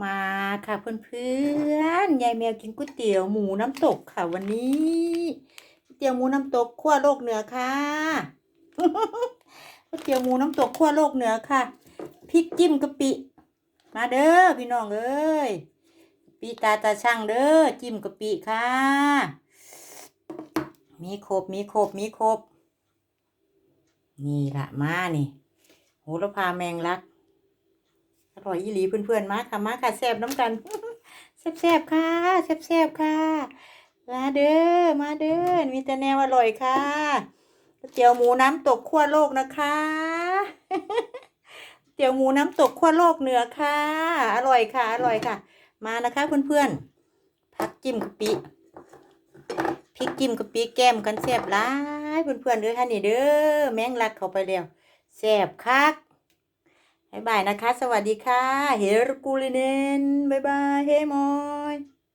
มาค่ะเพื่อนๆ ยายแมวกินก๋วยเตี๋ยวหมูน้ำตกค่ะวันนี้ก๋วยเตี๋ยวหมูน้ำตกขั้วโลกเหนือค่ะก๋วยเตี๋ยวหมูน้ำตกขั้วโลกเหนือค่ะ พริกจิ้มกะปิ มาเด้อพี่น้องเอ้ยปีตาตาช่างเด้อจิ้มกะปิค่ะ มีครบมีครบมีครบ นี่ละมานี่โหระพาแมงลัก ร่อยอีหลีเพื่อนๆมาค่ะมาค่ะแซ่บน้ำกันแซ่บๆค่ะแซ่บๆค่ะ มาเด้อมาเด้อมีแต่แนวอร่อยค่ะเตี๋ยวหมูน้ำตกขั้วโลกนะคะเตี๋ยวหมูน้ำตกขั้วโลกเหนือค่ะ อร่อยค่ะ อร่อยค่ะ มานะคะเพื่อนๆพักจิ้มกะปิพริกจิ้มกะปิแก้มกันแซ่บหลายเพื่อนๆเด้อค่ะนี่เด้อแมงลักเข้าไปแล้วแซ่บคัก บายบายนะคะ สวัสดีค่ะ เฮรกูลิเนนบายบาย เฮมอน